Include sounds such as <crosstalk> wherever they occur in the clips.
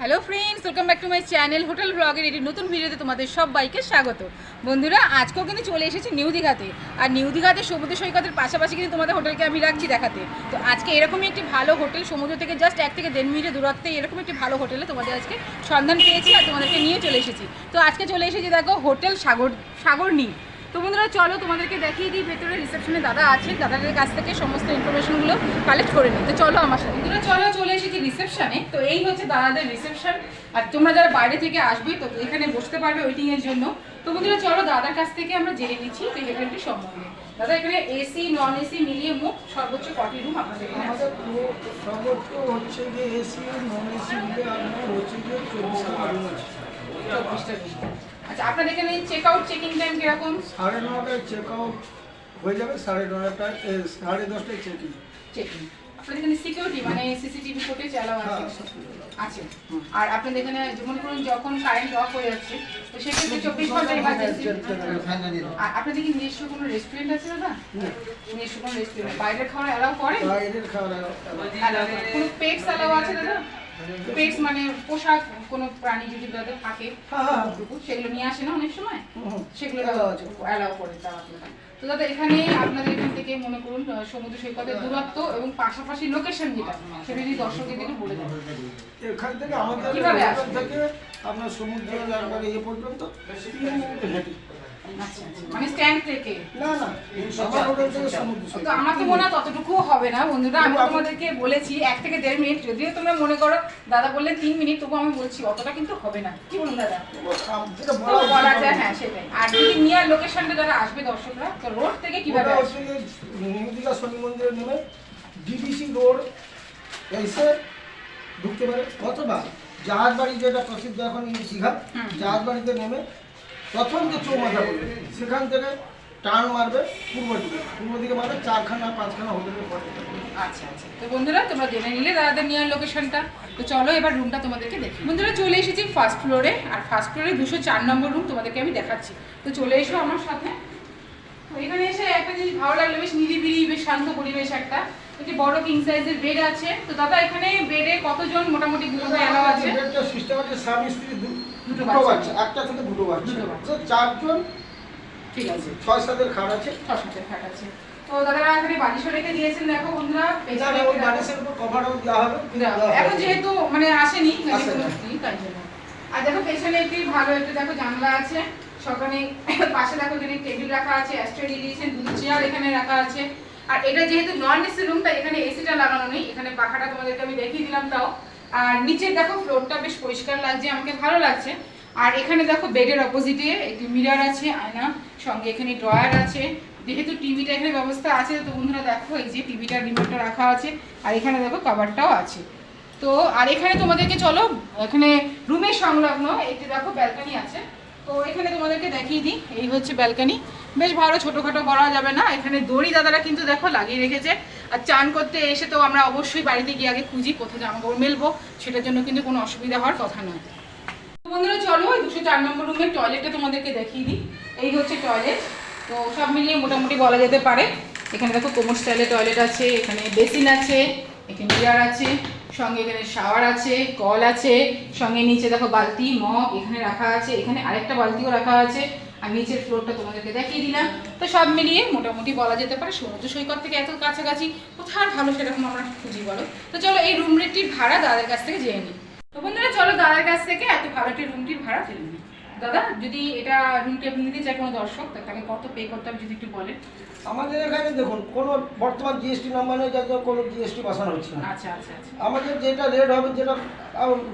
Hello friends welcome back to my channel hotel ব্লগের এটি নতুন ভিডিওতে তোমাদের সব সবাইকে স্বাগত। বন্ধুরা, আজকেও কিন্তু চলে এসেছি নিউ দীঘাতে। আর নিউ দীঘাতে সমুদ্র সৈকতের পাশাপাশি কিন্তু তোমাদের হোটেলকে আমি রাখছি দেখাতে। তো আজকে এরকমই একটি ভালো হোটেল, সমুদ্র থেকে জাস্ট এক থেকে দেড় মিনিটের দূরত্বে এরকম একটি ভালো হোটেলে তোমাদের আজকে সন্ধান পেয়েছি আর তোমাদেরকে নিয়ে চলে এসেছি। তো আজকে চলে এসেছি দেখো হোটেল সাগর সাগর নীল। তো বন্ধুরা চলো তোমাদেরকে দেখিয়ে দিই ভেতরে রিসেপশনে দাদা আছে। দাদাদের কাছ থেকে সমস্ত ইনফরমেশনগুলো কালেক্ট করে নিই। তো চলো আমার সাথে। বন্ধুরা চলো চলে এসেছি রিসেপশনে তো এই হচ্ছে দাদাদের রিসেপশন আর তোমরা যারা বাইরে থেকে আসবে তো এখানে বসতে পারবে ওয়েটিংয়ের জন্য। তো বন্ধুরা চলো দাদার কাছ থেকে আমরা জেনে নিচ্ছি এই হোটেলটি সম্বন্ধে। দাদা এখানে এসি নন এসি মিলিয়ে মোট সর্বোচ্চ কটি রুম আপনাদের এখানে আমাদের পুরো সর্বোচ্চ হচ্ছে যে এসি নন এসি মিলে আপনার হচ্ছে যে চব্বিশটা রুম আছে। চব্বিশটা রুম আচ্ছা আপনাদের এখানে চেক আউট চেকিং টাইম কীরকম? সাড়ে নটায় চেক আউট হয়ে যাবে সাড়ে নটায় সাড়ে দশটায় চেক ইন চেকিং আপনাদের এখানে সিকিউরিটি মানে সিসিটিভি ফুটেজ অ্যালাউ আছে? আছে। আর আপনাদের এখানে যেমন করুন যখন কারেন্ট অফ হয়ে যাচ্ছে তো সেক্ষেত্রে চব্বিশ ঘণ্টা ইমার্জেন্সি আর আপনাদের কি নিজস্ব কোনো রেস্টুরেন্ট আছে দাদা? নিজস্ব কোনো রেস্টুরেন্ট বাইরের খাবার অ্যালাউ করে বাইরের খাওয়া দাওয়া অ্যালাউ কোনো পেটস অ্যালাউ আছে দাদা? পেটস মানে পোশাক কোনো প্রাণী যদি তাদের থাকে হ্যাঁ হ্যাঁ। সেগুলো নিয়ে আসে না অনেক সময় সেগুলো অ্যালাউ করে আপনারা তো দাদা এখানে আপনাদের এখান থেকে মনে করুন আহ, সমুদ্র সৈকতের দূরত্ব এবং পাশাপাশি লোকেশন যেটা সেটা যদি দর্শকদের বলে দেন। এখান থেকে আমাদের কীভাবে আসবে? থেকে আপনার সমুদ্র ইয়ে পর্যন্ত। তিন মিনিট হেঁটে আচ্ছা আচ্ছা মানে স্ট্যান্ড থেকে। না না আমার হোটেল থেকে সমুদ্র তো আমার তো মনে হয় ততটুকুও হবে না। বন্ধুরা আমি তোমাদেরকে বলেছি এক থেকে দেড় মিনিট। যদিও তোমরা মনে করো দাদা বললেন তিন মিনিট তবু আমি বলছি অতটা কিন্তু হবে না। কি বলুন দাদা? বলা বলা যায় হ্যাঁ সেটাই। আর যদি নিয়ার লোকেশনটা যারা আসবে দর্শকরা তো রোড থেকে কীভাবে শনি মন্দিরে নেমে ডিবিসি রোড এসে ঢুকতে পারে। অথবা জাহাজ বাড়ি যেটা প্রসিদ্ধ এখন দীঘা জাহাজ বাড়িতে নেমে প্রথম যে চৌমাথা বলবে সেখান থেকে টার্ন মারবে পূর্ব দিকে। পূর্ব দিকে মানে চারখানা পাঁচখানা হোটেলের পরে। আচ্ছা আচ্ছা। তো বন্ধুরা তোমরা জেনে নিলে দাদাদের নিয়ার লোকেশনটা তো চলো এবার রুমটা তোমাদেরকে দেখি। বন্ধুরা চলে এসেছি ফার্স্ট ফ্লোরে আর ফার্স্ট ফ্লোরে দুশো চার নম্বর রুম তোমাদেরকে আমি দেখাচ্ছি। তো চলে এসো আমার সাথে। এখানে এসে একটা জিনিস ভালো লাগল বেশ নিরিবিলি বেশ শান্ত পরিবেশ একটা। একটি বড় কিং সাইজের বেড আছে। তো দাদা এখানে বেডে কতজন মোটামুটি ঘুমোতে এলাও আছে? একটা সিস্টেম আছে স্বামী স্ত্রী দুটো বাচ্চা। একটা থেকে দুটো বাচ্চা। তো চারজন? ঠিক আছে। ছয় সাতের খাট আছে। ছশো খাট আছে। তো দাদারা এখানে বালিশও রেখে দিয়েছেন। দেখো বন্ধুরা পেছনে ওই বালিশের উপর কভারও দেওয়া হবে। এখন যেহেতু মানে আসেনি মানে তাই জন্য। আর দেখো পেছনে একটি ভালো একটু দেখো জানলা আছে। সকালে <coughs> পাশে দেখো এখানে টেবিল রাখা আছে অ্যাস্ট্রে দিয়েছেন দুটো চেয়ার এখানে রাখা আছে। আর এটা যেহেতু নন এসি রুম তাই এখানে এসিটা লাগানো নেই। এখানে পাখাটা তোমাদেরকে আমি দেখিয়ে দিলাম তাও। আর নিচে দেখো ফ্লোরটা বেশ পরিষ্কার লাগছে, আমাকে ভালো লাগছে। আর এখানে দেখো বেডের অপোজিটে একটি মিরর আছে, আয়না, সঙ্গে এখানে ড্রয়ার আছে। যেহেতু টিভিটা এখানে ব্যবস্থা আছে, তো বন্ধুরা দেখো, এই যে টিভিটার রিমোটটা রাখা আছে, আর এখানে দেখো কাভারটাও আছে। তো, আর এখানে তোমাদেরকে চলো, এখানে রুমের সংলগ্ন একটি দেখো ব্যালকনি আছে। তো এখানে তোমাদেরকে দেখিয়ে দিই, এই হচ্ছে ব্যালকনি বেশ ভালো, ছোটোখাটো করা যাবে না। এখানে দড়ি দাদারা কিন্তু দেখো লাগিয়ে রেখেছে। আর চান করতে এসে তো আমরা অবশ্যই বাড়িতে গিয়ে আগে খুঁজি কোথায় জামা কাপড় মেলবো, সেটার জন্য কিন্তু কোনো অসুবিধা হওয়ার কথা নয়। বন্ধুরা, চলো ওই দুশো চার নম্বর রুমের টয়লেটটা তোমাদেরকে দেখিয়ে দিই। এই হচ্ছে টয়লেট তো সব মিলিয়ে মোটামুটি বলা যেতে পারে। এখানে দেখো কোমর স্টাইলের টয়লেট আছে, এখানে বেসিন আছে, এখানে মিরার আছে, সঙ্গে এখানে শাওয়ার আছে কল আছে, সঙ্গে নিচে দেখো বালতি মগ এখানে রাখা আছে, এখানে আরেকটা বালতিও রাখা আছে। আর নিচের ফ্লোরটা তোমাদেরকে দেখিয়ে দিলাম। তো সব মিলিয়ে মোটামুটি বলা যেতে পারে সমুদ্র সৈকত থেকে এত কাছাকাছি কোথায় ভালো সেরকম আমরা খুঁজি বলো? তো চলো এই রুম রেটটির ভাড়া দাদার কাছ থেকে জেনে নিই। তো বন্ধুরা চলো দাদার কাছ থেকে এত ভালো একটি রুমটির ভাড়া জেনে নিই। দাদা যদি এটা রুমটি আপনি নিতে চায় কোনো দর্শক তাকে কত পে করতে হবে যদি একটু বলেন। আমাদের এখানে দেখুন কোনো বর্তমান জিএসটি নাম্বার নেই যাতে কোনো জিএসটি বসানো হচ্ছে না। আচ্ছা আচ্ছা আচ্ছা। আমাদের যেটা রেট হবে যেটা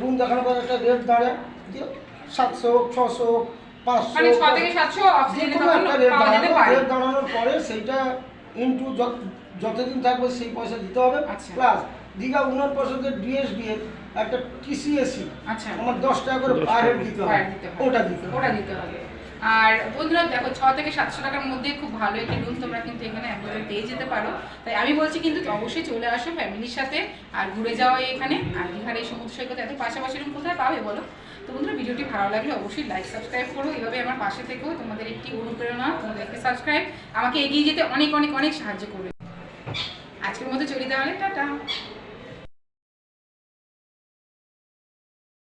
রুম দেখানোর পর একটা রেট দাঁড়ায় যে সাতশো ছশো মানে ছ থেকে সাতশো অক্সিজেনে কোনো তখন একটা পাওয়া যেতে পারে। দাঁড়ানোর পরে সেইটা ইন্টু যতদিন থাকবে সেই পয়সা দিতে হবে। আচ্ছা। প্লাস দীঘা উন্নয়ন পর্ষদের ডিএসডি এর একটা টিসিএসি আচ্ছা। আমার দশ টাকা করে পার হেড দিতে হবে। ওটা দিতে হবে। ওটা দিতে হবে। আর বন্ধুরা, দেখো, ছ থেকে সাতশো টাকার মধ্যে খুব ভালো একটি রুম তোমরা কিন্তু এখানে অ্যাভেলেবল পেয়ে যেতে পারো। তাই আমি বলছি কিন্তু অবশ্যই চলে আসো ফ্যামিলির সাথে আর ঘুরে যাওয়া এখানে। আর দীঘার এই সমুদ্র সৈকত এত পাশাপাশি রুম কোথায় পাবে বলো? তো বন্ধুরা, ভিডিওটি ভালো লাগলে অবশ্যই লাইক সাবস্ক্রাইব করো। এভাবে আমার পাশে থেকেও তোমাদের একটি অনুপ্রেরণা, তোমাদেরকে সাবস্ক্রাইব আমাকে এগিয়ে যেতে অনেক অনেক অনেক সাহায্য করবে। আজকের মতো চলি তাহলে, টাটা।